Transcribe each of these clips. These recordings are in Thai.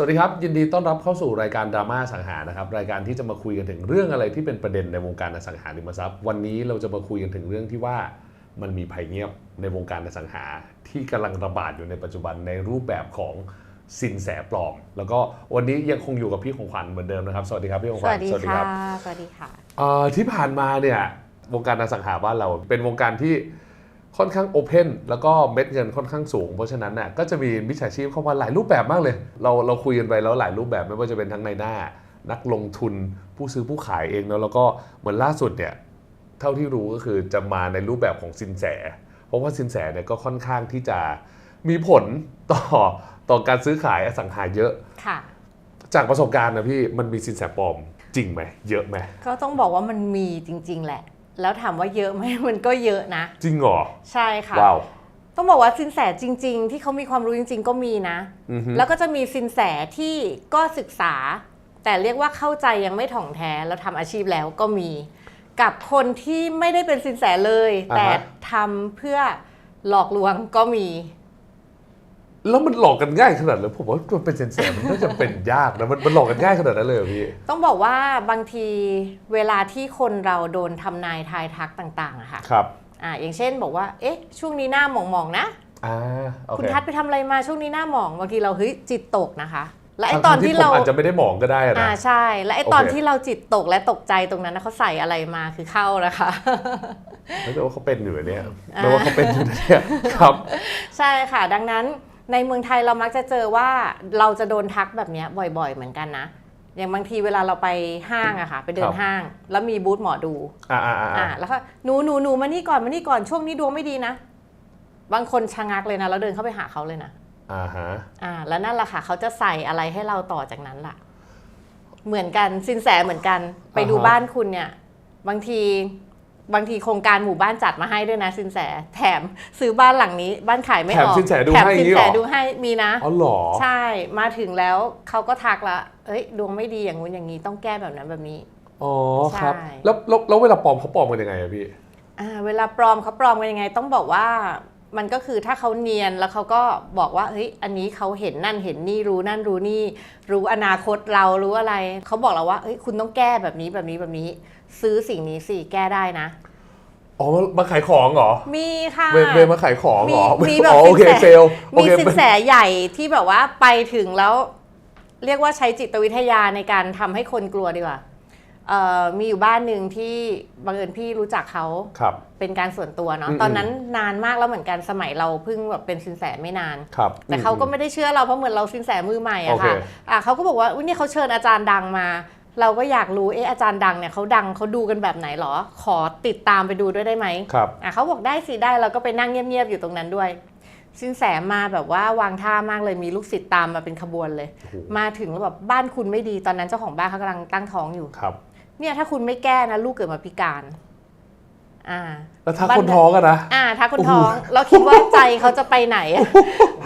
สวัสดีครับ ยินดีต้อนรับเข้าสู่รายการดราม่าอสังหานะครับ รายการที่จะมาคุยกันถึงเรื่องอะไรที่เป็นประเด็นในวงการอสังหาริมทรัพย์ วันนี้เราจะมาคุยกันถึงเรื่องที่ว่ามันมีภัยเงียบในวงการอสังหา ที่กำลังระบาดอยู่ในปัจจุบันในรูปแบบของสินแสปลอม แล้วก็วันนี้ยังคงอยู่กับพี่ของขวัญเหมือนเดิมนะครับ สวัสดีครับพี่ของสขวัวัญสดีคค่ะรัสวัสดีค่ะเอ่อที่ผ่านมาเนี่ยวงการอสังหาบ้านเราเป็นวงการที่ ค่อนข้างโอเพนแล้วก็เม็ดเงินค่อนข้างสูง เพราะฉะนั้นน่ะก็จะมีมิจฉาชีพเข้ามาหลายรูปแบบมากเลย เราเราคุยกันไปแล้วหลายรูปแบบไม่ว่าจะเป็นทั้งในหน้า นักลงทุนผู้ซื้อผู้ขายเองเนอะแล้วก็เหมือนล่าสุดเนี่ยเท่าที่รู้ก็คือจะมาในรูปแบบของสินแส เพราะว่าสินแสเนี่ยก็ค่อนข้างที่จะมีผลต่อต่อการซื้อขายอสังหาเยอะค่ะจากประสบการณ์นะพี่มันมีสินแสปลอมจริงไหมเยอะไหมก็ต้องบอกว่ามันมีจริง ๆ แหละ แล้วถามว่าเยอะไหมมันก็เยอะนะ จริงเหรอ ใช่ค่ะ ว้าว ต้องบอกว่าสินแสจริง ๆ ที่เขามีความรู้จริง ๆ ก็มีนะ อือฮึ แล้วก็จะมีสินแสที่ก็ศึกษา แต่เรียกว่าเข้าใจยังไม่ถ่องแท้แล้วทำอาชีพแล้วก็มี กับคนที่ไม่ได้เป็นสินแสเลย อ่าฮะ แต่ทำเพื่อหลอกลวงก็มี แล้วมันหลอกกันง่ายขนาดเลยผมว่ามันเป็นเซนแสมันน่าจะเป็นยากนะมันมันหลอกกันง่ายขนาดนั้นเลยเหรอพี่ ต้องบอกว่าบางทีเวลาที่คนเราโดนทำนายทายทักต่างๆอะค่ะครับอ่าอย่างเช่นบอกว่า เอ๊ะ ช่วงนี้หน้าหมองๆนะ อ่าโอคุณเคทัศน์ไปทำอะไรมาช่วงนี้หน้าหมองบางทีเราเฮ้ยจิตตกนะคะ และไอ้ทั้งตอนที่ที่ผมเราอาจจะไม่ได้มองก็ได้อะอ่านะใช่ และไอ้ตอนโอเค ที่เราจิตตกและตกใจตรงนั้นนะเขาใส่อะไรมาคือเข้านะคะไม่รู้ว่าเขาเป็นอยู่เนี่ยอ่าไม่ว่าเขาเป็นอยู่เนี่ยครับ ใช่ค่ะ ดังนั้น ในเมืองไทยเรามักจะเจอว่าเราจะโดนทักแบบเนี้ยบ่อยๆ เหมือนกันนะ อย่างบางทีเวลาเราไปห้างอะค่ะ ไปเดิครันบห้าง แล้วมีบูธหมอดูอ่าอ่าอ่าอ่าแล้วก็หนูหนูหนูมานี่ก่อนมานี่ก่อนช่วงนี้ดวงไม่ดีนะ บางคนชะงักเลยนะแล้วเดินเข้าไปหาเขาเลยนะอ่าฮะอ่า แล้วนั่นแหละค่ะเขาจะใส่อะไรให้เราต่อจากนั้นล่ะ เหมือนกันสินแสเหมือนกัน ไปดูอ่าฮะบ้านคุณเนี่ย บางที บางทีโครงการหมู่บ้านจัดมาให้ด้วยนะสินแส แถมซื้อบ้านหลังนี้ บ้านขายไม่แถอมอกสินแสดูแถมให้อสิย่างนนี้แสเหรอ ดูให้มีนะ อ๋อเหรอ ใช่มาถึงแล้วเขาก็ทักละเอ้ยดวงไม่ดีอย่างงู้นอย่างนี้ต้องแก้แบบนั้นแบบนี้ อ๋อครับ ใช่ แล้วแล้วแล้วเวลาปลอมเขาปลอมกันยังไงอะพี่ อ่าเวลาปลอมเขาปลอมกันยังไงต้องบอกว่า มันก็คือถ้าเขาเนียนแล้วเขาก็บอกว่าเฮ้ยอันนี้เขาเห็นนั่นเห็นนี่รู้นั่นรู้นี่ รู้อนาคตเรารู้อะไร เขาบอกเราว่าเฮ้ยคุณต้องแก้แบบนี้แบบนี้แบบนี้ ซื้อสิ่งนี้สิแก้ได้นะ อ๋อมามาขายของเหรอ มีค่ะเวเวมาขายของเหรอมีมีแบบอ๋อโอเคสินแสเซลลโอมีเคสินแสใหญ่ที่แบบว่าไปถึงแล้ว เรียกว่าใช้จิตวิทยาในการทำให้คนกลัวดีกว่าเอ่อ มีอยู่บ้านหนึ่งที่บังเอิญพี่รู้จักเขาครับ เป็นการส่วนตัวเนาะอืมตอนนั้นนานมากแล้วเหมือนกันสมัยเราเพิ่งแบบเป็นสินแสไม่นาน ครับแต่เขาก็อืมไม่ได้เชื่อเราเพราะเหมือนเราสินแสมือใหม่โออะเคค่ะอะเขาก็บอกว่าอุ๊ยนี่เขาเชิญอาจารย์ดังมา เราก็อยากรู้เอออาจารย์ดังเนี่ยเขาดังเขาดูกันแบบไหนหรอ ขอติดตามไปดูด้วยได้ไหม ครับ อะเขาบอกได้สิได้เราก็ไปนั่งเงียบๆอยู่ตรงนั้นด้วย สินแสมาแบบว่าวางท่ามากเลยมีลูกศิษย์ตามมาเป็นขบวนเลยโอ้โหมาถึงแล้วแบบบ้านคุณไม่ดีตอนนั้นเจ้าของบ้านเขากำลังตั้งท้องอยู่ ครับ เนี่ยถ้าคุณไม่แก้นะลูกเกิดมาพิการ อ่า แล้วถ้าบ้านคนท้องอะนะ อ่าถ้าคนโอ้โหท้องเราคิดว่าใจเขาจะไปไหน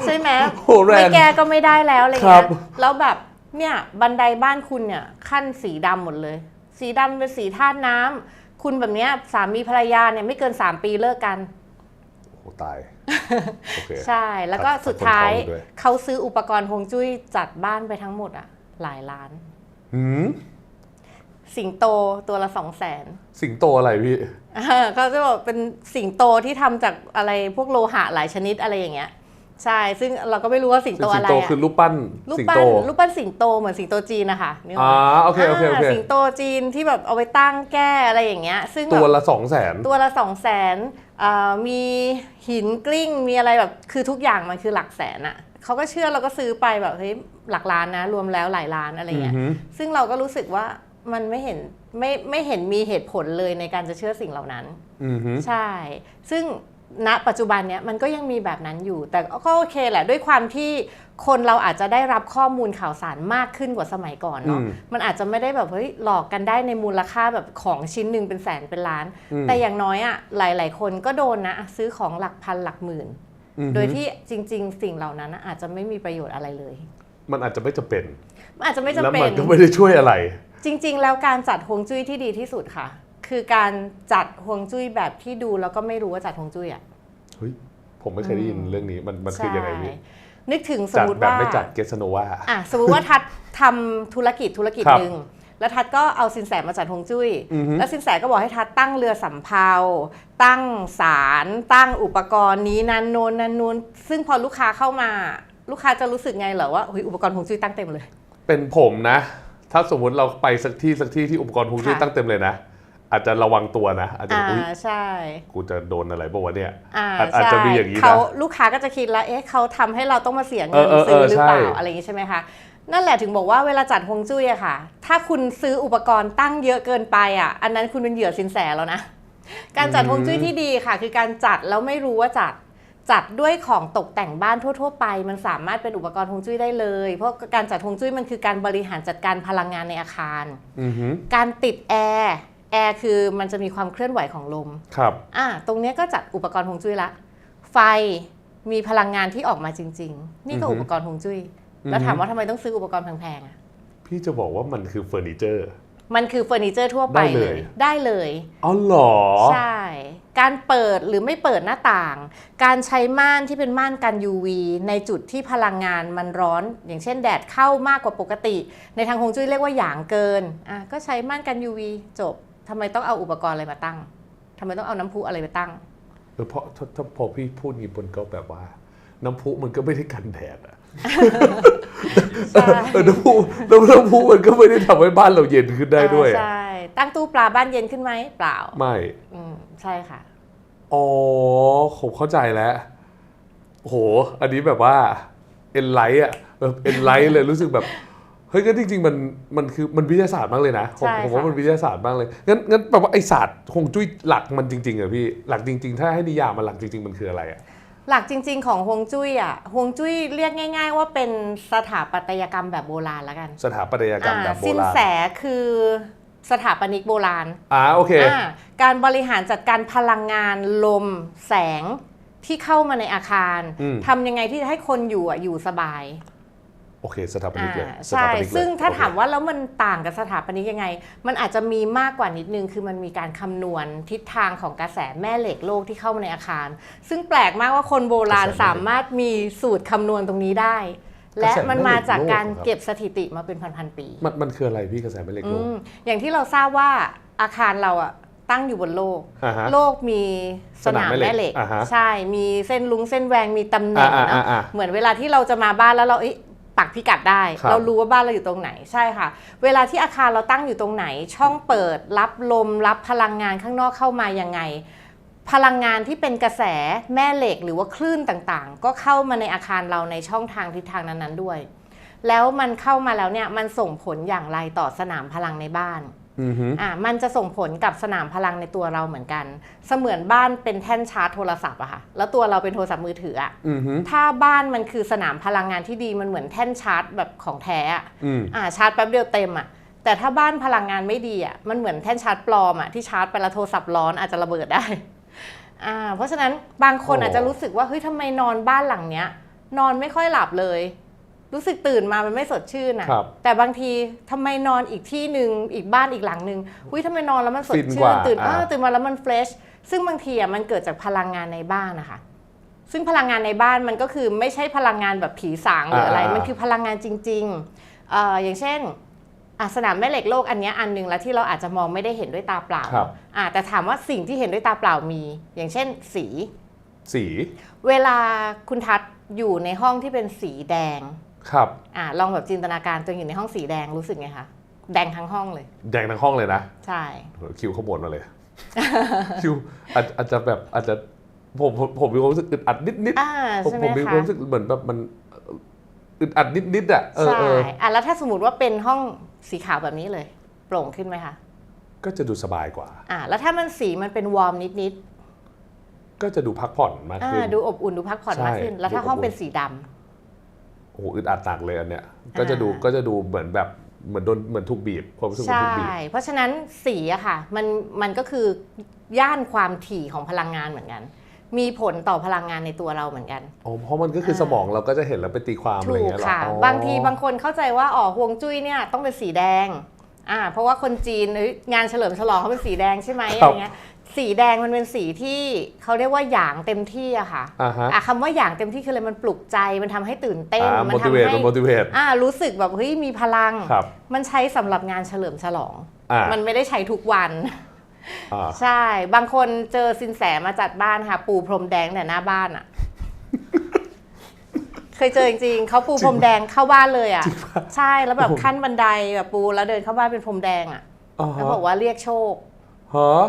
ใช่ไหมโอ้โหแรงไม่แก้ก็ไม่ได้แล้วอะไรครัเงี้บยแล้วแบบเนี่ยบันไดบ้านคุณเนี่ยขั้นสีดำหมดเลย สีดำเป็นสีธาตุน้ำคุณแบบเนี้ยสามีภรรยาเนี่ยไม่เกิน3ปีเลิกกันโอ้โหตายโอเคใช่แล้วก็ตัดสุดท้ายคนท้องด้วยเขาซื้ออุปกรณ์ฮวงจุ้ยจัดบ้านไปทั้งหมดอะหลายล้านหืม สิงโตตัวละสองแสนสิงโตอะไรพี่เขาจะบอกเป็นสิงโตที่ทำจากอะไรพวกโลหะหลายชนิดอะไรอย่างเงี้ยใช่ ซึ่งเราก็ไม่รู้ว่าสิงโตสิอะงไรโตอะคือรูปปั้นรูปสิงปั้โตนรูปปั้นสิงโตเหมือนสิงโตจีนนะคะนึกออกอ่าไหมโอเคโอเคโอเคาสิงโตจีนที่แบบเอาไปตั้งแก้อะไรอย่างเงี้ย ซึ่งตัวแบบละสองแสนตัวละสองแสนมีหินกลิ้งมีอะไรแบบคือทุกอย่างมันคือหลักแสนอะเขาก็เชื่อเราก็ซื้อไปแบบเฮ้ยหลักล้านนะ รวมแล้วหลายล้านอะไรเงี้ยซึ่งเราก็รู้สึกว่า มันไม่เห็นไม่ไม่เห็นมีเหตุผลเลยในการจะเชื่อสิ่งเหล่านั้น อือฮึใช่ ซึ่งณปัจจุบันเนี้ยมันก็ยังมีแบบนั้นอยู่ แต่ก็โอเคแหละด้วยความที่คนเราอาจจะได้รับข้อมูลข่าวสารมากขึ้นกว่าสมัยก่อนเนาะอืมมันอาจจะไม่ได้แบบเฮ้ยหลอกกันได้ในมูลค่าแบบของชิ้นหนึ่งเป็นแสนเป็นล้าน อืม แต่อย่างน้อยอะหลาย ๆ คนก็โดนนะซื้อของหลักพันหลักหมื่น อือฮึโดยที่จริง ๆ สิ่งเหล่านั้นอะอาจจะไม่มีประโยชน์อะไรเลย มันอาจจะไม่จำเป็น มันอาจจะไม่จำแล้วเป็มันน ก็ไม่ได้ช่วยอะไร จริง ๆ แล้วการจัดฮวงจุ้ยที่ดีที่สุดค่ะ คือการจัดฮวงจุ้ยแบบที่ดูแล้วก็ไม่รู้ว่าจัดฮวงจุ้ยอะเฮ้ยผมไม่เคยได้ยินเรื่องนี้มันมันคือยังไงพี่ใช่นึกถึงสมจัดมติแบบว่าไม่จัดเกสโนวา อะสมมติว่าทัดทำธุรกิจธุรกิจครับหนึ่งแล้วทัดก็เอาสินแสมาจัดฮวงจุ้ย อือฮึ แล้วสินแสก็บอกให้ทัดตั้งเรือสำเภา ตั้งศาลตั้งอุปกรณ์นี้นันโนนนันนูนซึ่งพอลูกค้าเข้ามา ลูกค้าจะรู้สึกไงเหรอว่าเฮ้ยอุปกรณ์ฮวงจุ้ยตั้งเต็มเลย เป็นผมนะ ถ้าสมมุติเราไปสักที่สักที่ที่อุปกรณ์ฮวงจุ้ยค่ะ ตั้งเต็มเลยนะ อาจจะระวังตัวนะ อาจจะอ่าอุ๊ยใช่กูจะโดนอะไรบ้างวะเนี่ย อ่าอาจอาจใช่จะมีอย่างนี้นะเขาลูกค้าก็จะคิดแล้วเอ๊ะเขาทำให้เราต้องมาเสียเงินเออเออซื้อเออหรือเปล่าใช่ อะไรอย่างนี้ใช่ไหมคะนั่นแหละถึงบอกว่าเวลาจัดฮวงจุ้ยอะค่ะ ถ้าคุณซื้ออุปกรณ์ตั้งเยอะเกินไปอะอันนั้นคุณเป็นเหยื่อสินแสแล้วนะ การจัดฮวงจุ้ยที่ดีค่ะ คือการจัดแล้วไม่รู้ว่าจัด จัดด้วยของตกแต่งบ้านทั่ว ๆ ไป มันสามารถเป็นอุปกรณ์ฮวงจุ้ยได้เลย เพราะการจัดฮวงจุ้ยมันคือการบริหารจัดการพลังงานในอาคาร อือฮึการติดแอร์แอร์คือมันจะมีความเคลื่อนไหวของลมครับ อะตรงเนี้ยก็จัดอุปกรณ์ฮวงจุ้ยละ ไฟมีพลังงานที่ออกมาจริง ๆ นี่ก็อือฮึอุปกรณ์ฮวงจุ้ยอือฮึแล้วถามว่าทำไมต้องซื้ออุปกรณ์แพงๆอะพี่จะบอกว่ามันคือเฟอร์นิเจอร์ มันคือเฟอร์นิเจอร์ทั่วไปได้เลย ได้เลยอ๋อเหรอ ใช่ การเปิดหรือไม่เปิดหน้าต่าง การใช้ม่านที่เป็นม่านกัน UV ในจุดที่พลังงานมันร้อน อย่างเช่นแดดเข้ามากกว่าปกติ ในทางฮวงจุ้ยเรียกว่าหยางเกินอะก็ใช้ม่านกัน UV จบทำไมต้องเอาอุปกรณ์อะไรมาตั้งทำไมต้องเอาน้ำพุอะไรไปตั้งเออเพราะถ้าถ้าพอพี่พูดงี้บนก็แบบว่า น้ำพุมันก็ไม่ได้กันแดดอะ ใช่ เออน้ำพุน้ำน้ำพุมันก็ไม่ได้ทำให้บ้านเราเย็นขึ้นได้ด้วยอ่าอะใช่ ตั้งตู้ปลาบ้านเย็นขึ้นไหมเปล่า ไม่ อืมใช่ค่ะ อ๋อผมเข้าใจแล้วโห อันนี้แบบว่าเอ็นไลท์อะแบบเอ็นไลท์เลยรู้สึกแบบเฮ้ยก็จริง ๆ มันมันคือมันวิทยาศาสตร์มากเลยนะผมใช่ผมว่าค่ะ มันวิทยาศาสตร์มากเลยงั้นงั้นแปลว่าไอศาสตร์คงจุ้ยหลักมันจริงๆอะพี่หลักจริง ๆ ถ้าให้นิยามมันหลักจริง ๆ มันคืออะไรอะ หลักจริง ๆ ของฮวงจุ้ยอะฮวงจุ้ยเรียกง่าย ๆ ว่าเป็นสถาปัตยกรรมแบบโบราณแล้วกันสถาปัตยกรรมแบบโบสินราณแสคือสถาปนิกโบราณอ่าโอเคอ่าการบริหารจัดการพลังงานลม แสงที่เข้ามาในอาคารอืมทำยังไงที่จะให้คนอยู่อะอยู่สบาย โอเคสถาปนิกเลยอ่าสใช่ถาปนิกเลยซึ่งถ้าโอเค ถามว่าแล้วมันต่างกับสถาปนิกยังไง มันอาจจะมีมากกว่านิดนึง คือมันมีการคำนวณทิศทางของกระแสแม่เหล็กโลกที่เข้ามาในอาคาร ซึ่งแปลกมากว่าคนโบราณสามารถมีสูตรคำนวณตรงนี้ได้ และมันมาจากการเก็บสถิติมาเป็นพันๆปี มันมันคืออะไรพี่กระแสแม่เหล็กโลกอืมอย่างที่เราทราบว่าอาคารเราอะตั้งอยู่บนโลก อ่าฮะ โลกมีสนามสนามแม่แม่เหเหล็ล็กกอ่าฮะใช่มีเส้นลุงเส้นแหวงมีตำแหน่งอ่าอ่าเนาะอ่าเหมือนเวลาที่เราจะมาบ้านแล้วเราเอ๊ะ ปักพิกัดได้ ครับ เรารู้ว่าบ้านเราอยู่ตรงไหนใช่ค่ะ เวลาที่อาคารเราตั้งอยู่ตรงไหน ช่องเปิดรับลม รับพลังงานข้างนอกเข้ามายังไง พลังงานที่เป็นกระแสแม่เหล็กหรือว่าคลื่นต่างๆ ก็เข้ามาในอาคารเราในช่องทางทิศทางนั้นๆด้วย แล้วมันเข้ามาแล้วเนี่ยมันส่งผลอย่างไรต่อสนามพลังในบ้าน อือฮึอะมันจะส่งผลกับสนามพลังในตัวเราเหมือนกัน เสมือนบ้านเป็นแท่นชาร์จโทรศัพท์อะค่ะ แล้วตัวเราเป็นโทรศัพท์มือถืออะอือฮึถ้าบ้านมันคือสนามพลังงานที่ดีมันเหมือนแท่นชาร์จแบบของแท้อะอืมอ่าชาร์จแป๊บเดียวเต็มอะแต่ถ้าบ้านพลังงานไม่ดีอะมันเหมือนแท่นชาร์จปลอมอะที่ชาร์จไปแล้วโทรศัพท์ร้อนอาจจะระเบิดได้อ่าเพราะฉะนั้นบางคนโอ้อาจจะรู้สึกว่าเฮ้ยทำไมนอนบ้านหลังเนี้ย นอนไม่ค่อยหลับเลย รู้สึกตื่นมามันไม่สดชื่นอะครับแต่บางทีทำไมนอนอีกที่หนึ่งอีกบ้านอีกหลังหนึ่งอุ้ยทำไมนอนแล้วมันสดฟินกชื่ว่านตื่นอ่า เออตื่นมาแล้วมันเฟรชซึ่งบางทีอะมันเกิดจากพลังงานในบ้านนะคะ ซึ่งพลังงานในบ้านมันก็คือไม่ใช่พลังงานแบบผีสางหรืออะไร อ่าอ่ามันคือพลังงานจริงๆเอ่ออย่างเช่นอะสนามแม่เหล็กโลกอันเนี้ยอันหนึ่งแล้วที่เราอาจจะมองไม่ได้เห็นด้วยตาเปล่าครับ อะแต่ถามว่าสิ่งที่เห็นด้วยตาเปล่ามี อย่างเช่นสี สี เวลาคุณทัศน์อยู่ในห้องที่เป็นสีแดง ครับอะลองแบบจินตนาการตัวเองอยู่ในห้องสีแดงรู้สึกไงคะแดงทั้งห้องเลย แดงทั้งห้องเลยนะ ใช่ คิวขบวนมาเลย คิวอาจอาจจะแบบอาจจะผมผมผมมีความรู้สึกอึดอัดนิดนิดอ่าๆผมใช่ไหผมมมีคะความรู้สึกเหมือนแบบมันอึดอัดนิดนิดๆอะเออใช่เอออะแล้วถ้าสมมติว่าเป็นห้องสีขาวแบบนี้เลย โปร่งขึ้นไหมคะก็จะดูสบายกว่า อ่า แล้วถ้ามันสีมันเป็นวอร์มนิดก็จะดูพักผ่อนมากๆอ่าขึ้นดูอบอุ่นดูพักผ่อนใช่มากขึ้น แล้วถ้าดูอบอุ่นห้องเป็นสีดำ โอ้โหอึดอัดหนักเลยอันเนี้ยก็จะดูอ่าก็จะดูเหมือนแบบเหมือนโดนเหมือนถูกบีบความรู้สึกเหมือนใช่ถูกบีบเพราะฉะนั้นสีอะค่ะมันมันก็คือย่านความถี่ของพลังงานเหมือนกัน มีผลต่อพลังงานในตัวเราเหมือนกันอ๋อเพราะมันก็คืออาสมองเราก็จะเห็นแล้วไปตีความอะไรถูอกย่างเงี้ยเหรอค่ะ อ๋อบางทีบางคนเข้าใจว่าอ๋อฮวงจุ้ยเนี่ยต้องเป็นสีแดงอ่าเพราะว่าคนจีนเอ้ยงานเฉลิมฉลองเขาเป็นสีแดงใช่ไหมครัอะบไรเงี้ย สีแดงมันเป็นสีที่เขาเรียกว่าหยางเต็มที่อะค่ะอ่าฮะ อะคำว่าหยางเต็มที่คืออะไรมันปลุกใจมันทำให้ตื่นเต้นอ่า มั motivate ทำให้มัน motivate อ่ารู้สึกแบบเฮ้ยมีพลัง ครับมันใช้สำหรับงานเฉลิมฉลอง อ่ามันไม่ได้ใช้ทุกวัน อ่าใช่ บางคนเจอสินแสมาจัดบ้านค่ะ ปูพรมแดงแต่หน้าบ้านอะเคยเจอจริงๆเขาปูพรมแดงเข้าบ้านเลยอะใช่แล้วแบบขั้นบันไดแบบปูแล้วเดินเข้าบ้านเป็นพรมแดงอะอ่าแล้วฮะบอกว่าเรียกโชค ฮะ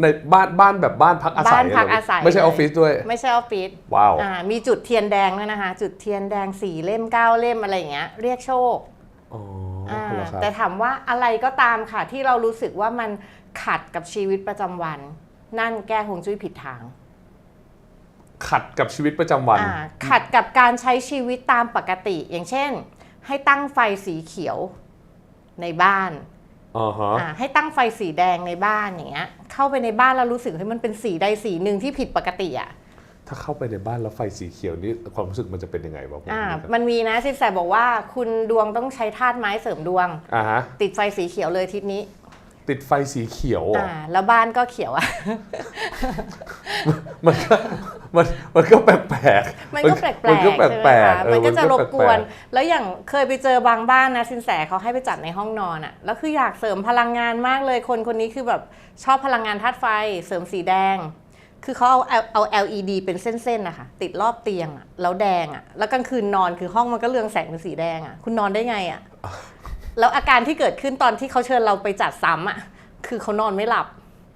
ในบ้านบ้านแบบบ้านพักอาศัยบ้านพักเหรอาศัยไม่ใช่อเลยอฟฟิศด้วย ไม่ใช่ออฟฟิศว้าวอ่ามีจุดเทียนแดงด้วยนะคะ จุดเทียนแดงสี่เล่มเก้าเล่มอะไรอย่างเงี้ย เรียกโชคอ๋ออ่าเหรอครับแต่ถามว่าอะไรก็ตามค่ะ ที่เรารู้สึกว่ามันขัดกับชีวิตประจำวัน นั่นแก้ฮวงจุ้ยผิดทาง ขัดกับชีวิตประจำวันอ่าขัดกับการใช้ชีวิตตามปกติ อย่างเช่น ให้ตั้งไฟสีเขียวในบ้านอ่าฮะอ่า ให้ตั้งไฟสีแดงในบ้านอย่างเงี้ย เข้าไปในบ้านแล้วรู้สึกเฮ้ยมันเป็นสีใดสีหนึ่งที่ผิดปกติอะถ้าเข้าไปในบ้านแล้วไฟสีเขียวนี่ความรู้สึกมันจะเป็นยังไงบ้างผมอ่าไม่เข้ามันมีนะสินแสบอกว่าคุณดวงต้องใช้ธาตุไม้เสริมดวงอ่าฮะติดไฟสีเขียวเลยทิศนี้ ติดไฟสีเขียวเหรออ่าแล้วบ้านก็เขียวอะมันก็ มันมันก็แปลกๆมันก็แปลกๆมันก็แปใช่ไหมลกคะๆเออมันก็จะรบกวนแปลแล้วอย่างเคยไปเจอบางบ้านนะสินแสเขาให้ไปจัดในห้องนอนอะแล้วคืออยากเสริมพลังงานมากเลยคนคนนี้คือแบบชอบพลังงานธาตุไฟ เสริมสีแดง คือเขาเอาเอาเอา LED เป็นเส้นๆนะคะติดรอบเตียงอะแล้วแดงอะแล้วกลางคืนนอนคือห้องมันก็เรืองแสงเป็นสีแดงอะคุณนอนได้ไงอะแล้วอาการที่เกิดขึ้นตอนที่เขาเชิญเราไปจัดซ้ำอะคือเขานอนไม่หลับ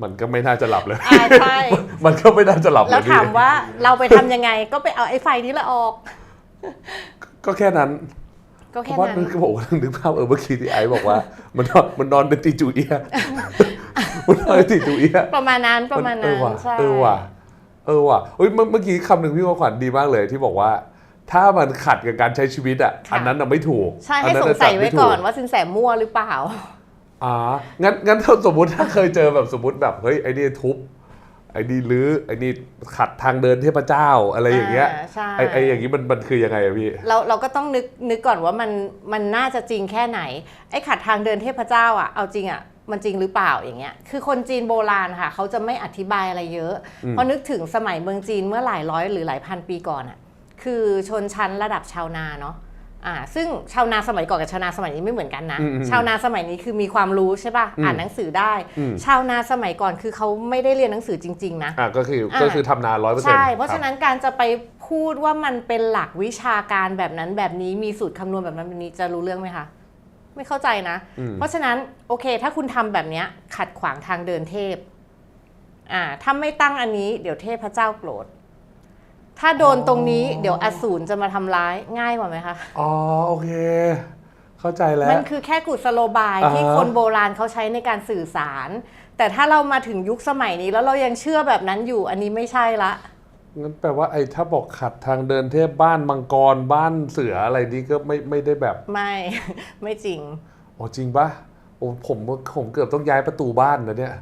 มันก็ไม่น่าจะหลับเลยอ่าใช่ มันก็ไม่น่าจะหลับเลยแล้วถามพี่ว่าเราไปทำยังไงก็ไปเอาไอ้ไฟนี้ละออก ก็แค่นั้น ก็เพแค่ราะว่านั้นนึกบอกว่านึกภาพเออเมื่อกี้ที่ไอซ์บอกว่า มันนอนมันนอนเป็นตีจูเอียมันนอนเป็นตีจูเอีย ประมาณนั้นประมาณเอนั้อนว่ะใช่ เออว่ะเออว่ะเฮ้ยเมื่อเมื่อกี้คำหนึ่งพี่ว่าขวัญดีมากเลยที่บอกว่า ถ้ามันขัดกับการใช้ชีวิตอะอันนั้นน่ะไม่ถูกใช่อัให้นนั้นสงน่ะสัยจัดไว้ม่ถู ก่อนว่าสินแสมั่วหรือเปล่า อ่างั้นงั้นถ้าสมมติถ้าเคยเจอแบบสมมติแบบเฮ้ยไอ้นี่ทุบไอ้นี่รื้อไอ้นี่ขัดทางเดินเทพเจ้าอะไรอย่างเงี้ยอ่าใช่ไอ้ไอ้อย่างงี้มันมันคือยังไงอะพี่เราเราก็ต้องนึกนึกก่อนว่ามันมันน่าจะจริงแค่ไหนไอ้ขัดทางเดินเทพเจ้าอะเอาจริงอะมันจริงหรือเปล่าอย่างเงี้ย คือคนจีนโบราณค่ะ เขาจะไม่อธิบายอะไรเยอะอืมเพราะนึกถึงสมัยเมืองจีนเมื่อหลายร้อยหรือหลายพันปีก่อนอะ คือชนชั้นระดับชาวนาเนาะ อ่าซึ่งชาวนาสมัยก่อนกับชาวนาสมัยนี้ไม่เหมือนกันนะอืมอืมชาวนาสมัยนี้คือมีความรู้ใช่ป่ะอืมอ่านหนังสือได้อืมชาวนาสมัยก่อนคือเขาไม่ได้เรียนหนังสือจริง ๆ นะอะก็คืออ่าก็คือทำนาร้อยเปอร์เซ็นต์ใช่เพราะฉะนั้นการจะไปพูดว่ามันเป็นหลักวิชาการแบบนั้นแบบนี้มีสูตรคำนวณแบบนั้นแบบนี้จะรู้เรื่องไหมคะไม่เข้าใจนะ เพราะฉะนั้นโอเค ถ้าคุณทำแบบเนี้ยขัดขวางทางเดินเทพอ่าถ้าไม่ตั้งอันนี้เดี๋ยวเทพพระเจ้าโกรธ ถ้าโดนตรงนี้เดี๋ยวอสูรจะมาทำร้ายง่ายกว่าไหมคะอ๋อโอเค เข้าใจแล้ว มันคือแค่กุศโลบายอ่าฮะ ที่คนโบราณเขาใช้ในการสื่อสาร แต่ถ้าเรามาถึงยุคสมัยนี้แล้วเรายังเชื่อแบบนั้นอยู่อันนี้ไม่ใช่ละ งั้นแปลว่าไอ้ถ้าบอกขัดทางเดินเทพบ้านมังกรบ้านเสืออะไรนี่ก็ไม่ไม่ได้แบบไม่ ไม่จริง อ๋อจริงปะ โอ้ผมผมเกือบต้องย้ายประตูบ้านนะเนี่ย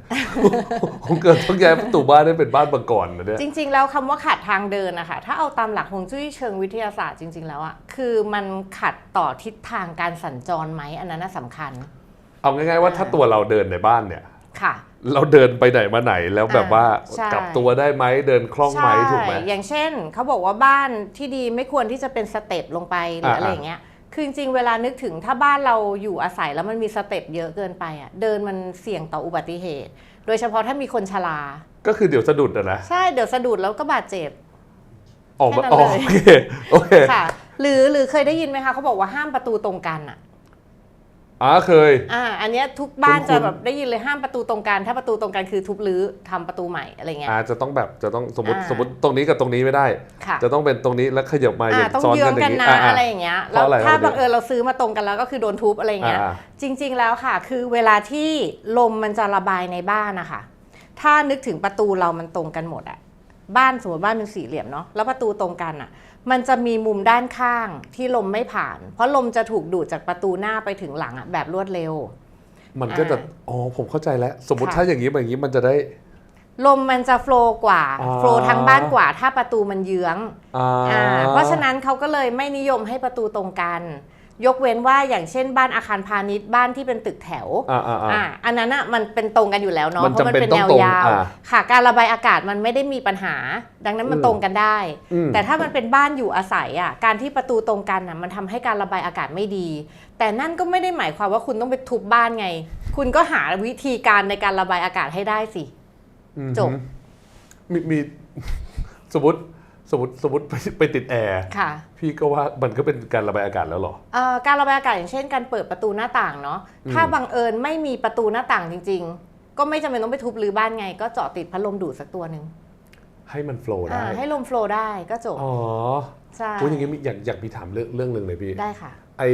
ผมเกือบต้องย้ายประตูบ้านให้เป็นบ้านมังกรนะเนี่ยจริง ๆ แล้วคำว่าขัดทางเดินนะคะถ้าเอาตามหลักฮวงจุ้ยเชิงวิทยาศาสตร์จริง ๆ แล้วอะคือมันขัดต่อทิศทางการสัญจรไหมอันนั้นน่ะสำคัญ เอาง่ายๆว่าถ้าตัวเราเดินในบ้านเนี่ยค่ะเราเดินไปไหนมาไหนแล้วแบบว่าใช่กลับตัวได้ไหมเดินคล่องไหมถูกไหมอย่างเช่นเขาบอกว่าบ้านที่ดีไม่ควรที่จะเป็นสเต็ปลงไปหรืออ่าอะไรอย่างเงี้ย คือจริงๆ เวลานึกถึงถ้าบ้านเราอยู่อาศัยแล้วมันมีสเต็ปเยอะเกินไปอะเดินมันเสี่ยงต่ออุบัติเหตุ โดยเฉพาะถ้ามีคนชราก็คือเดี๋ยวสะดุดอะนะใช่เดี๋ยวสะดุดแล้วก็บาดเจ็บ ออกมาแค่นั้นอ๋อเลย โอเคโอเค ค่ะ หรือหรือเคยได้ยินไหมคะเขาบอกว่าห้ามประตูตรงกันอะ อ๋อเคย อ่าอันเนี้ยทุกบ้านคุ้นๆจะแบบได้ยินเลยห้ามประตูตรงกัน ถ้าประตูตรงกันคือทุบรื้อทำประตูใหม่อะไรเงี้ยอ่าจะต้องแบบจะต้องสมมติอ่า สมมติตรงนี้กับตรงนี้ไม่ได้ ค่ะจะต้องเป็นตรงนี้แล้วขยับมาออ่าย่างต้องซ้อนเยื้กัอนงอกัย่านงนี้นะอ่า อะไรอย่างเงี้ย เพแล้วราะอะไรถ้าเพราะบังเอิญเราซื้อมาตรงกันแล้วก็คือโดนทุบอะไรเงี้ย อ่า จริงๆแล้วค่ะ คือเวลาที่ลมมันจะระบายในบ้านนะคะ ถ้านึกถึงประตูเรามันตรงกันหมดอะ บ้านสมมติบ้านเป็นสี่เหลี่ยมเนาะแล้วประตูตรงกันอะมันจะมีมุมด้านข้างที่ลมไม่ผ่าน เพราะลมจะถูกดูดจากประตูหน้าไปถึงหลังอะแบบรวดเร็ว มันก็จะอ่าอ๋อผมเข้าใจแล้ว สมมติค่ะถ้าอย่างนี้อย่างนี้มันจะได้ ลมมันจะโฟลว์กว่าอ๋อโฟลว์ทางบ้านกว่า ถ้าประตูมันเยื้องอ่าอ่าเพราะฉะนั้นเขาก็เลยไม่นิยมให้ประตูตรงกัน ยกเว้นว่าอย่างเช่นบ้านอาคารพาณิชย์บ้านที่เป็นตึกแถวอ่าอ่าอ่า อ่าอันนั้นอะมันเป็นตรงกันอยู่แล้วเนาะมันเพราะมันจำเป็นเป็นต้แนองวตรงยาวอ่าค่ะ การระบายอากาศมันไม่ได้มีปัญหา ดังนั้นมันอืม ตรงกันได้ อืม แต่ถ้ามันเป็นบ้านอยู่อาศัยอะการที่ประตูตรงกันอะมันทำให้การระบายอากาศไม่ดี แต่นั่นก็ไม่ได้หมายความว่าคุณต้องไปทุบบ้านไง คุณก็หาวิธีการในการระบายอากาศให้ได้สิ อืมจบ มีมี สมมติ สมมติสมมติไปไปติดแอร์ค่ะ พี่ก็ว่ามันก็เป็นการระบายอากาศแล้วเหรอเอ่อการระบายอากาศอย่างเช่นการเปิดประตูหน้าต่างเนาะอืมถ้าบังเอิญไม่มีประตูหน้าต่างจริง ๆ ก็ไม่จำเป็นต้องไปทุบรื้อบ้านไง ก็เจาะติดพัดลมดูดสักตัวหนึ่งให้มันโฟล์ได้อ่าให้ลมโฟลว์ได้ก็จบอ๋อใช่โอ้ยอย่างงี้มีอยากอยากมีถามเรื่องเรื่องหนึ่งเลยพี่ได้ค่ะ ไอ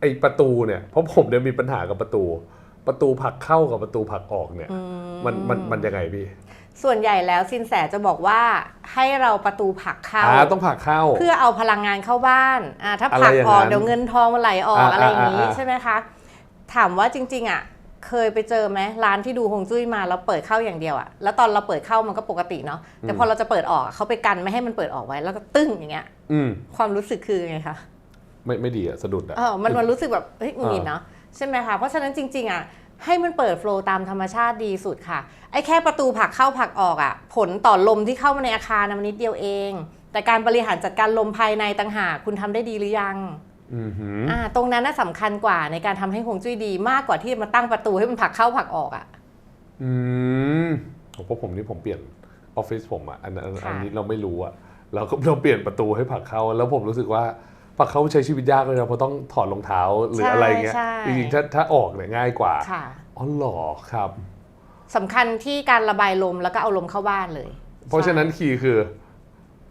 ไอประตูเนี่ยเพราะผมเนี่ยมีปัญหากับประตู ประตูผลักเข้ากับประตูผลักออกเนี่ย อืมันมันมันยังไงพี่ ส่วนใหญ่แล้วสินแสจะบอกว่าให้เราประตูผลักเข้าอ่าต้องผลักเข้า เพื่อเอาพลังงานเข้าบ้านอ่าถ้าอะไรผลักอย่างออกนั้นเดี๋ยวเงินทองมันไหลออกอ่าอะไรอย่างนี้อ่าอ่า ใช่ไหมคะ ถามว่าจริง ๆอะเคยไปเจอไหมร้านที่ดูฮวงจุ้ยมาแล้วเปิดเข้าอย่างเดียวอะแล้วตอนเราเปิดเข้ามันก็ปกติเนาะแต่พอเราจะเปิดออกอะเขาไปกันไม่ให้มันเปิดออกไว้ แล้วก็ตึ้งอย่างเงี้ยอืมความรู้สึกคือไงคะ ไม่ไม่ดีอะสะดุดอะ เออมันมันรู้สึกแบบเฮ้ยหงุดหงิดเนาะใช่ไหมคะเพราะฉะนั้นจริงๆอะ ให้มันเปิดโฟลว์ตามธรรมชาติดีสุดค่ะ ไอ้แค่ประตูผลักเข้าผลักออกอะ ผลต่อลมที่เข้ามาในอาคารนะมันนิดเดียวเอง แต่การบริหารจัดการลมภายในต่างหากคุณทำได้ดีหรือยังอือหืออ่าตรงนั้นน่ะสำคัญกว่าในการทำให้ฮวงจุ้ยดีมากกว่าที่มาตั้งประตูให้มันผลักเข้าผลักออกอะ อืมเพราะผมนี่ผมเปลี่ยนออฟฟิศผมอะอันอันค่ะอันนี้เราไม่รู้อะเราก็เราเปลี่ยนประตูให้ผลักเข้า แล้วผมรู้สึกว่า ผลักเข้าใช้ชีวิตยากเลยนะเพราะต้องถอดรองเท้าหรืออะไรเงี้ยใช่จริงๆถ้าถ้าออกเนี่ยง่ายกว่าค่ะ อ๋อเหรอครับ สำคัญที่การระบายลมแล้วก็เอาลมเข้าบ้านเลย เพราะฉะนั้นคีย์คือ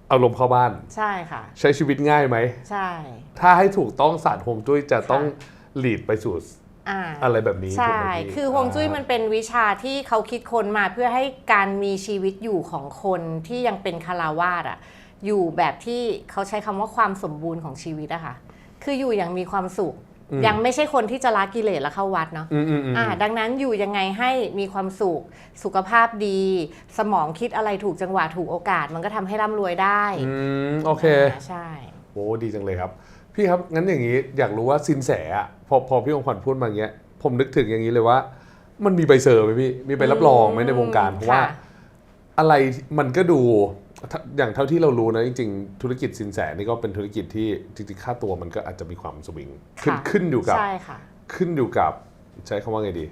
เอาลมเข้าบ้าน ใช่ค่ะ ใช้ชีวิตง่ายไหม ใช่ถ้าให้ถูกต้องศาสตร์ฮวงจุ้ยจะต้องหลีดไปสู่อ่า อะไรแบบนี้ใช่ ถูกไหมพี่คือฮวงจุ้ยมันเป็นวิชาที่เขาคิดค้นมาเพื่อให้การมีชีวิตอยู่ของคนที่ยังเป็นคาราวาสอะ อยู่แบบที่เขาใช้คำว่าความสมบูรณ์ของชีวิตอะค่ะ คืออยู่อย่างมีความสุขยังไม่ใช่คนที่จะละกิเลสแล้วเข้าวัดเนาะ อืมอืมอืม อ่า ดังนั้นอยู่ยังไงให้มีความสุข สุขภาพดี สมองคิดอะไรถูกจังหวะถูกโอกาส มันก็ทำให้ร่ำรวยได้อืมโอเคาใช่ โอ้ดีจังเลยครับ พี่ครับ งั้นอย่างนี้อยากรู้ว่าสินแสอะพอพอพี่องขวัญพูดมาอย่างเงี้ยผมนึกถึงอย่างนี้เลยว่า มันมีใบเซอร์ไหมพี่ มีใบรับรองไหมในวงการเพราะว่า ค่ะ อะไรมันก็ดูถ้า อย่างเท่าที่เรารู้นะจริงๆ ธุรกิจสินแสนี่ก็เป็นธุรกิจที่จริงๆค่าตัวมันก็อาจจะมีความสวิงขึ้นค่ะขึ้นอยู่กับใช่ค่ะขึ้นอยู่กับใช้คำว่าไงดี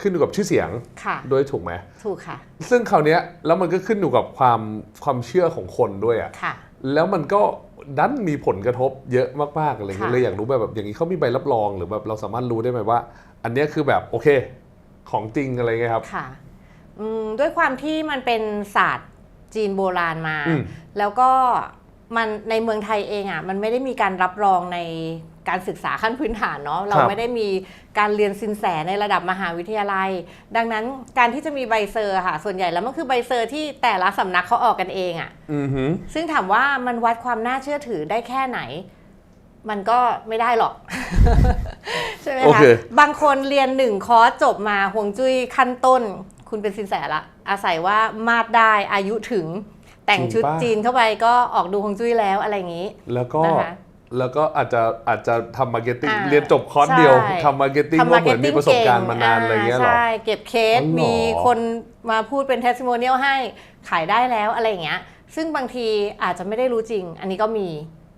ขึ้นอยู่กับชื่อเสียงค่ะด้วยถูกไหมถูกค่ะ ซึ่งคราวเนี้ยแล้วมันก็ขึ้นอยู่กับความความเชื่อของคนด้วยอะค่ะแล้วมันก็ดันมีผลกระทบเยอะมากๆอะไรเงี้ยค่ะเลยอยากรู้แบบแบบอย่างนี้เขามีใบรับรองหรือแบบเราสามารถรู้ได้ไหมว่า อันเนี้ยคือแบบโอเคของจริงอะไรเงี้ยครับค่ะอืมด้วยความที่มันเป็นศาสตร์ จีนโบราณมา อืม แล้วก็มันในเมืองไทยเองอะมันไม่ได้มีการรับรองในการศึกษาขั้นพื้นฐานเนาะเราไม่ได้มีการเรียนสินแสในระดับมหาวิทยาลัย ดังนั้นการที่จะมีใบเซอร์ค่ะ ส่วนใหญ่แล้วมันคือใบเซอร์ที่แต่ละสำนักเขาออกกันเองอะ อือหือ ซึ่งถามว่ามันวัดความน่าเชื่อถือได้แค่ไหน มันก็ไม่ได้หรอก ใช่ไหมโอคะเค บางคนเรียนหนึ่งคอร์สจบมาห่วงจุ้ยขั้นต้น คุณเป็นสินแสละ อาศัยว่ามาดได้อายุถึงแต่งชุดจีนเข้าไปก็ออกดูห่วงจุ้ยแล้วอะไรอย่างนี้ แล้วก็นะคะแล้วก็อาจจะอาจจะทำมาร์เก็ตติ้งอ่าเรียนจบคอร์สเดียวใช่ทำมาร์เก็ตติ้งทำว่าเหมือนมีประสบการณ์มานานอะไรเงี้ยเหรอ ใช่เก็บเคสอ๋อเหรอ มีคนมาพูดเป็นเทส i โมเนียลให้ขายได้แล้วอะไรอย่างเงี้ย ซึ่งบางทีอาจจะไม่ได้รู้จริง อันนี้ก็มี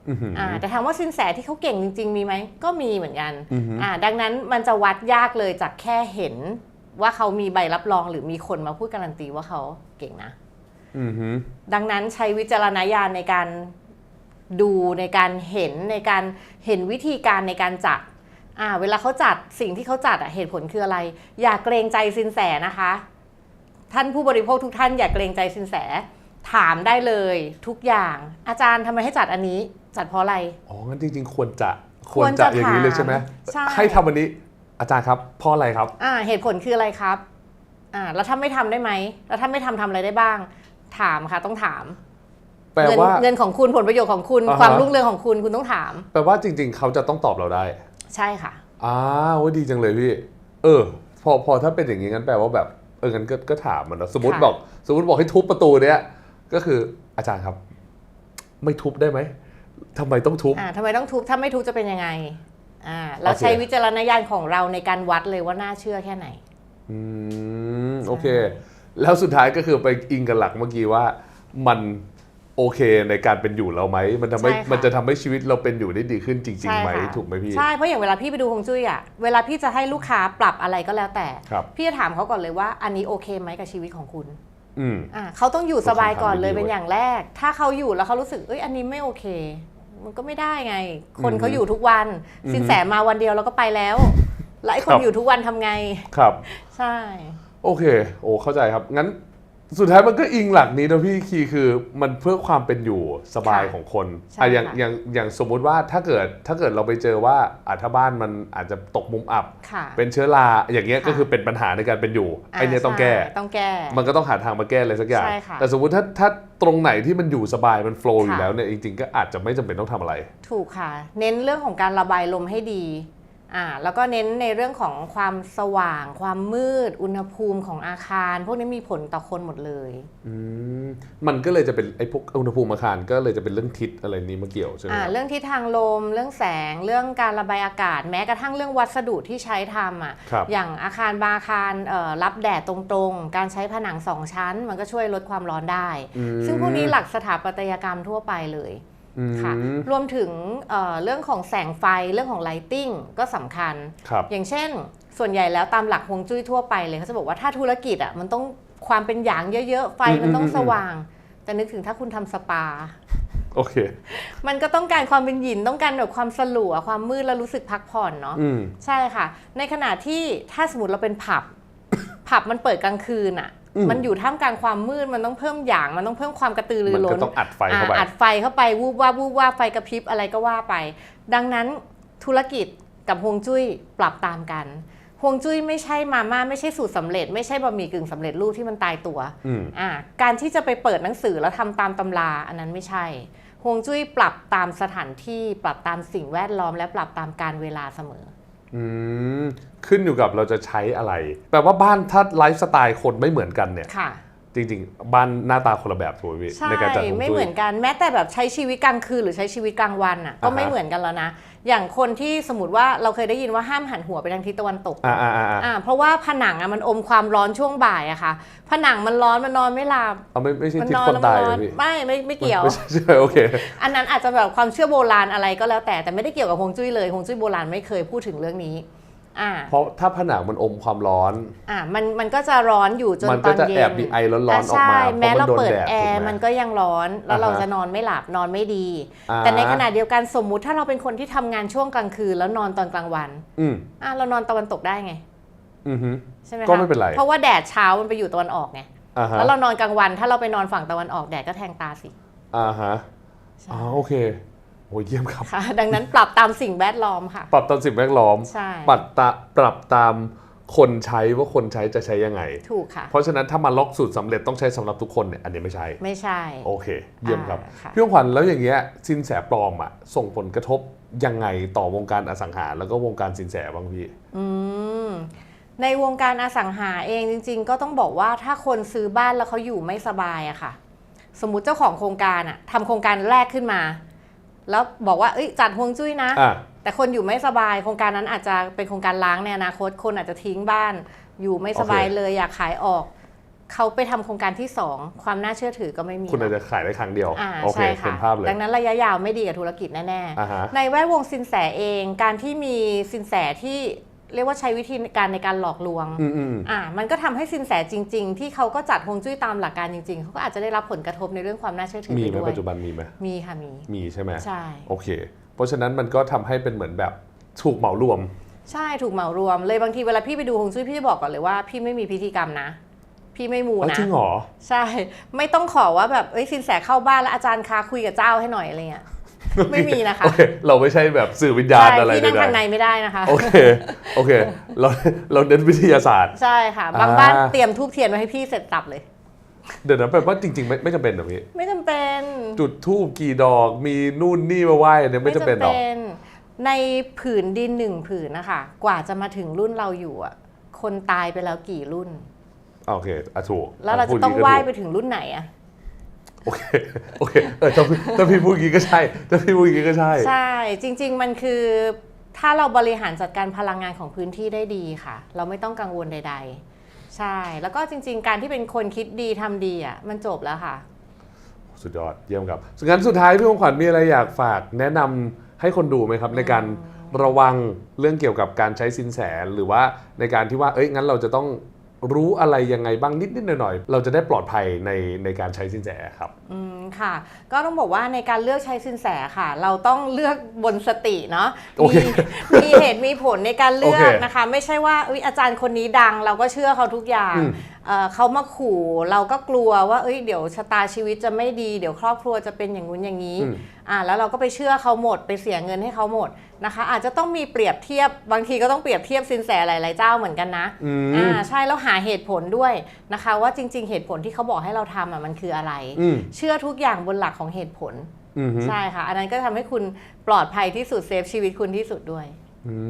อือหืออ่าแต่ถามว่าสินแสที่เขาเก่งจริง ๆ มีไหมก็มีเหมือนกัน อือหือ อ่อ่าดังนั้นมันจะวัดยากเลยจากแค่เห็น ว่าเขามีใบรับรองหรือมีคนมาพูดการันตีว่าเขาเก่งนะอือหือดังนั้นใช้วิจารณญาณในการดูในการเห็นในการเห็นวิธีการในการจัดอ่าเวลาเขาจัดสิ่งที่เขาจัดอะเหตุผลคืออะไร อย่าเกรงใจสินแสนะคะ ท่านผู้บริโภคทุกท่านอย่าเกรงใจสินแส ถามได้เลยทุกอย่าง อาจารย์ทำไมให้จัดอันนี้ จัดเพราะอะไร อ๋องั้นจริง ๆ ควรจะควรจะอย่างนี้เลยใช่ไหมใช่ให้ทำวันนี้ อาจารย์ครับเพ่ออะไรครับ อ่าเหตุผลคืออะไรครับอ่าแล้วถ้าไม่ทำได้ไหมแล้วถ้าไม่ทำทำอะไรได้บ้าง ถามค่ะต้องถามแปลเงินว่า เงินของคุณผลประโยชน์ของคุณ อ่าฮะ ความรุ่งเรืองของคุณคุณต้องถาม แปลว่าจริง ๆ เขาจะต้องตอบเราได้ใช่ค่ะ อ้าวดีจังเลยพี่ เออ พอพอถ้าเป็นอย่างนี้งั้นแปลว่าแบบเอองั้นก็ก็ถามมันนะสมมติค่ะ บอก สมมติบอกให้ทุบประตูเนี้ยก็คืออาจารย์ครับ ไม่ทุบได้ไหมทำไมต้องทุบ อ่าทำไมต้องทุบถ้าไม่ทุบจะเป็นยังไง อ่าเราโอเคใช้วิจารณญาณของเราในการวัดเลยว่าน่าเชื่อแค่ไหน อืมโอเค แล้วสุดท้ายก็คือไปอิงกันหลักเมื่อกี้ว่ามันโอเคในการเป็นอยู่เราไหมมันทำให้ใช่ค่ะ มันจะทำให้ชีวิตเราเป็นอยู่ได้ดีขึ้นจริงใช่ๆไหมค่ะถูกไหมพี่ ใช่เพราะอย่างเวลาพี่ไปดูฮวงจุ้ยอะเวลาพี่จะให้ลูกค้าปรับอะไรก็แล้วแต่ ครับ พี่จะถามเขาก่อนเลยว่าอันนี้โอเคไหมกับชีวิตของคุณอืม อ่าเขาต้องอยู่สบายก่อนเลยคำถามดีๆเป็นอย่างแรก ถ้าเขาอยู่แล้วเขารู้สึกเอ้ยอันนี้ไม่โอเค มันก็ไม่ได้ไง คนอือฮึเขาอยู่ทุกวันอือฮึสินแสมาวันเดียวแล้วก็ไปแล้ว แล้วไอ้คคนรับอยู่ทุกวันทำไงครับ ใช่ โอเค โอ้เข้าใจครับงั้น สุดท้ายมันก็อิงหลักนี้นะพี่คีย์คือมันเพื่อความเป็นอยู่สบายของคนใช่อะอย่างค่ะ อย่างอย่างสมมุติว่าถ้าเกิดถ้าเกิดเราไปเจอว่าอะถ้าบ้านมันอาจจะตกมุมอับ ค่ะ เป็นเชื้อราอย่างเงี้ยค่ะ ก็คือเป็นปัญหาในการเป็นอยู่ไอเนี้ยต้องแก้ใช่ต้องแก้ มันก็ต้องหาทางมาแก้อะไรสักอย่าง ใช่ค่ะ แต่สมมุติถ้าถ้าตรงไหนที่มันอยู่สบายมันโฟล์อยู่ค่ะแล้วเนี่ยจริงๆก็อาจจะไม่จำเป็นต้องทำอะไร ถูกค่ะ เน้นเรื่องของการระบายลมให้ดี อ่าแล้วก็เน้นในเรื่องของความสว่าง ความมืด อุณหภูมิของอาคาร พวกนี้มีผลต่อคนหมดเลย อืมมันก็เลยจะเป็นไอ้พวกอุณหภูมิอาคารก็เลยจะเป็นเรื่องทิศอะไรนี้มาเกี่ยวใช่ไหมอ่าครับเรื่องทิศทางลม เรื่องแสง เรื่องการระบายอากาศ แม้กระทั่งเรื่องวัสดุที่ใช้ทำอะ ครับ อย่างอาคารบางอาคารเอ่อรับแดดตรงๆ การใช้ผนังสองชั้น มันก็ช่วยลดความร้อนได้ อืม ซึ่งพวกนี้หลักสถาปัตยกรรมทั่วไปเลยอืม ค่ะรวมถึงเอ่อเรื่องของแสงไฟเรื่องของไลติงก็สำคัญครับอย่างเช่น ส่วนใหญ่แล้วตามหลักฮวงจุ้ยทั่วไปเลยเขาจะบอกว่าถ้าธุรกิจอะมันต้องความเป็นหยางเยอะๆ ไฟมันต้องอืมอืมสว่าง แต่นึกถึงถ้าคุณทำสปาโอเค มันก็ต้องการความเป็นหยินต้องการแบบความสลัวความมืดแล้วรู้สึกพักผ่อนเนาะอืมใช่ค่ะ ในขณะที่ถ้าสมมติเราเป็นผับ ผับมันเปิดกลางคืนอะอื มมันอยู่ท่ามกลางความมืดมันต้องเพิ่มหยางมันต้องเพิ่มความกระตือรือมันร้ก็นต้องอัดไฟเข้าไปอ่าอัดไฟเข้าไปวูบว่าบวูบว่าบไฟกระพริบอะไรก็ว่าไป ดังนั้นธุรกิจกับฮวงจุ้ยปรับตามกันฮวงจุ้ยไม่ใช่มาม่าไม่ใช่สูตรสำเร็จ ไม่ใช่บะหมี่กึ่งสำเร็จรูปที่มันตายตัวอืมอ่าการที่จะไปเปิดหนังสือแล้วทำตามตำราอันนั้นไม่ใช่ฮวงจุ้ยปรับตามสถานที่ปรับตามสิ่งแวดล้อมและปรับตามการเวลาเสมอ อืม ขึ้นอยู่กับเราจะใช้อะไร แปลว่าบ้านถ้าไลฟ์สไตล์คนไม่เหมือนกันเนี่ยค่ะจริงๆ บ้านหน้าตาคนละแบบถูกไหมพี่ใช่ในการจัดฮวงไม่จุ้เหมืยอนกันแม้แต่แบบใช้ชีวิตกลางคืนหรือใช้ชีวิตกลางวันอะก็อ่าฮะไม่เหมือนกันแล้วนะ อย่างคนที่สมมติว่าเราเคยได้ยินว่าห้ามหันหัวไปทางทิศตะวันตกอ่าอ่าอ่าอ่าอ่าเพราะว่าผนังอะมันอมความร้อนช่วงบ่ายอะค่ะ ผนังมันร้อนมันนอนไม่หลับเอาไม่ไม่ใช่มัทิศนอนคนแล้วตายมัเหรร้ออนพี่ไม่ไม่ไม่เกี่ยวไม่ใช่ใช่โอเคอันนั้นอาจจะแบบความเชื่อโบราณอะไรก็แล้วแต่แต่ไม่ได้เกี่ยวกับฮวงจุ้ยเลยฮวงจุ้ยโบราณไม่เคยพูดถึงเรื่องนี้อ่า เพราะถ้าผนังมันอมความร้อนอ่ามันมันก็จะร้อนอยู่จนมันตก็อนจะเย็นแอบมีไอร้อนๆออกมาใช่เพแม้ราะมันเราโดนเปิดแดดแอถูกร์ไหมมันก็ยังร้อนแล้วอ่าฮะเราจะนอนไม่หลับนอนไม่ดีอ่าแต่ในขณะเดียวกันสมมุติถ้าเราเป็นคนที่ทำงานช่วงกลางคืนแล้วนอนตอนกลางวันอืมอะเรานอนตะวันตกได้ไงอือฮึใช่ไหมก็คะไม่เป็นไรเพราะว่าแดดเช้ามันไปอยู่ตะวันออกไงอ่าฮะแล้วเรานอนกลางวันถ้าเราไปนอนฝั่งตะวันออกแดดก็แทงตาสิอ่าฮะใช่อ๋อโอเค โอ้ยเยี่ยมครับ ค่ะ ดังนั้นปรับตามสิ่งแวดล้อมค่ะ ปรับตามสิ่งแวดล้อม ใช่ ปรับตาปรับตามคนใช้ว่าคนใช้จะใช้ยังไง ถูกค่ะ เพราะฉะนั้นถ้ามาล็อกสูตรสำเร็จต้องใช้สำหรับทุกคนเนี่ยอันนี้ไม่ใช่ ไม่ใช่ โอเค เยี่ยมครับ อ่าค่ะ พี่ขวัญแล้วอย่างเงี้ยสินแสปลอมอะส่งผลกระทบยังไงต่อวงการอสังหา แล้วก็วงการสินแสบ้างพี่ อืมในวงการอสังหาเองจริง ๆ ก็ต้องบอกว่าถ้าคนซื้อบ้านแล้วเขาอยู่ไม่สบายอะค่ะ สมมุติเจ้าของโครงการอะทำโครงการแรกขึ้นมา แล้วบอกว่าเอ้ยจัดฮวงจุ้ยนะ อะ แต่คนอยู่ไม่สบาย โครงการนั้นอาจจะเป็นโครงการล้างในอนาคต คนอาจจะทิ้งบ้าน อยู่ไม่สบายโอเค เลยอยากขายออก เขาไปทำโครงการที่สองความน่าเชื่อถือก็ไม่มีคุณอาจจะขายได้ครั้งเดียว อ่าโอเคใช่เห็ค่ะนภาพเลย ดังนั้นระยะยาวไม่ดีกับธุรกิจแน่ๆอ่าฮะในแวดวงสินแสเองการที่มีสินแสที่ เรียกว่าใช้วิธีการในการหลอกลวงอืมอืมอ่ามันก็ทำให้สินแสจริง ๆ ที่เขาก็จัดฮวงจุ้ยตามหลักการจริง ๆ เขาก็อาจจะได้รับผลกระทบในเรื่องความน่าเชื่อถือมีไปไหมด้วยปัจจุบันมีไหมมีค่ะมี มีใช่ไหมใช่ โอเค เพราะฉะนั้นมันก็ทำให้เป็นเหมือนแบบถูกเหมารวม ใช่ถูกเหมารวมเลยบางทีเวลาพี่ไปดูฮวงจุ้ยพี่จะบอกก่อนเลยว่าพี่ไม่มีพิธีกรรมนะ พี่ไม่มูอ๋อนะ จริงเหรอ ใช่ ไม่ต้องขอว่าแบบเอ้ยสินแสเข้าบ้านแล้วอาจารย์คะคุยกับเจ้าให้หน่อยอะไรเงี้ย ไม่มีนะคะ โอเค เราไม่ใช่แบบสื่อวิญญาณใช่อะไรพี่ใดนั่งทางในไม่ได้นะคะๆโอเค โอเค เราเราเน้นวิทยาศาสตร์ ใช่ค่ะ บางอ่าบ้านเตรียมทูบเทียนไว้ให้พี่เสร็จสับเลย เดี๋ยวนะแปลว่าจริงๆ ไม่ไม่จำเป็นเหรอพี่ ไม่จำเป็น จุดทูบกี่ดอก มีนู่นนี่มาไหว้เนี่ยไม่จำเป็นหรอกในผืนดินหนึ่งผืนนะคะ กว่าจะมาถึงรุ่นเราอยู่อะ คนตายไปแล้วกี่รุ่น โอเคอะถูก แล้วเราพูจะดต้องย่ไหว้ก็ถูกไปถึงรุ่นไหนอะ โโอเคโอเคเออถ้าพี่ถ้าพี่พูดอย่างนี้ก็ใช่ถ้าพี่พูดอย่างนี้ก็ใช่ ใช่จริง ๆ มันคือถ้าเราบริหารจัดการพลังงานของพื้นที่ได้ดีค่ะ เราไม่ต้องกังวลใด ๆ ใช่ แล้วก็จริง ๆ การที่เป็นคนคิดดีทำดีอะมันจบแล้วค่ะ สุดยอดเยี่ยมครับงั้นสุดท้ายพี่ของขวัญมีอะไรอยากฝากแนะนำให้คนดูไหมครับ ในการระวังเรื่องเกี่ยวกับการใช้สินแสหรือว่าในการที่ว่าเอ้ยงั้นเราจะต้อง รู้อะไรยังไงบ้างนิด ๆ หน่อย ๆ เราจะได้ปลอดภัยในในการใช้สินแสครับ อืมค่ะ ก็ต้องบอกว่าในการเลือกใช้สินแสค่ะ เราต้องเลือกบนสติเนาะโอเคมีมีเหตุมีผลในการเลือโอกเคนะคะ ไม่ใช่ว่าอุ๊ยอาจารย์คนนี้ดัง เราก็เชื่อเขาทุกอย่าง อืม เอ่อเขามาขู่เราก็กลัวว่าเอ้ยเดี๋ยวชะตาชีวิตจะไม่ดีเดี๋ยวครอบครัวจะเป็นอย่างนู้นอย่างนี้อืมอ่าแล้วเราก็ไปเชื่อเขาหมดไปเสียเงินให้เขาหมดนะคะ อาจจะต้องมีเปรียบเทียบบางทีก็ต้องเปรียบเทียบสินแสหลาย ๆ เจ้าเหมือนกันนะอือ่ามใช่แล้วหาเหตุผลด้วยนะคะ ว่าจริง ๆ เหตุผลที่เขาบอกให้เราทำอะมันคืออะไรอืมเชื่อทุกอย่างบนหลักของเหตุผลอืมฮึใช่ค่ะ อันนั้นก็ทำให้คุณปลอดภัยที่สุดเซฟชีวิตคุณที่สุดด้วยอืม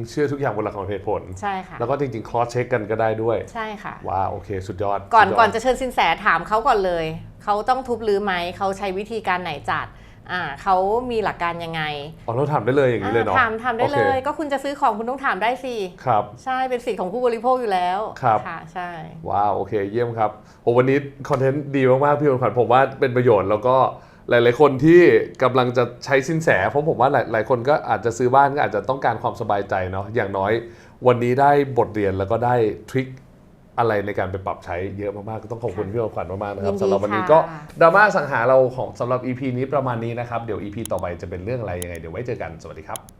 เชื่อทุกอย่างบนหลักของเหตุผล ใช่ค่ะ แล้วก็จริงๆ คลอสเช็คกันก็ได้ด้วย ใช่ค่ะ ว้าวโอเค สุดยอด ก่อนสุดยดก่อนจะเชิญสินแสถามเขาก่อนเลย เขาต้องทุบรื้อไหม เขาใช้วิธีการไหนจัด อ่าเขามีหลักการยังไง อ๋อเราถามได้เลยอย่างนี้เลยเนาะอ่าถามถามได้โอเลคยก็คุณจะซื้อของคุณต้องถามได้สิ ครับ ใช่ เป็นสิทธิ์ของผู้บริโภคอยู่แล้ว ครับ ค่ะ ใช่ ว้าว โอเค เยี่ยมครับโหวันนี้คอนเทนต์ดีมากๆ พี่คนขวัญผมว่าเป็นประโยชน์แล้วก็ หลาย ๆ คนที่กำลังจะใช้สินแสเพราะผมว่าหลายหลายคนก็อาจจะซื้อบ้านก็อาจจะต้องการความสบายใจเนาะอย่างน้อยวันนี้ได้บทเรียนแล้วก็ได้ทริคอะไรในการไปปรับใช้เยอะมากๆก็ต้องขอบคุณพี่คนขวัญมากๆนะครับยินดีสำหรับวันนี้ค่ะก็ดราม่าสังหาเราของสำหรับ EP นี้ประมาณนี้นะครับเดี๋ยว EP ต่อไปจะเป็นเรื่องอะไรยังไงเดี๋ยวไว้เจอกันสวัสดีครับ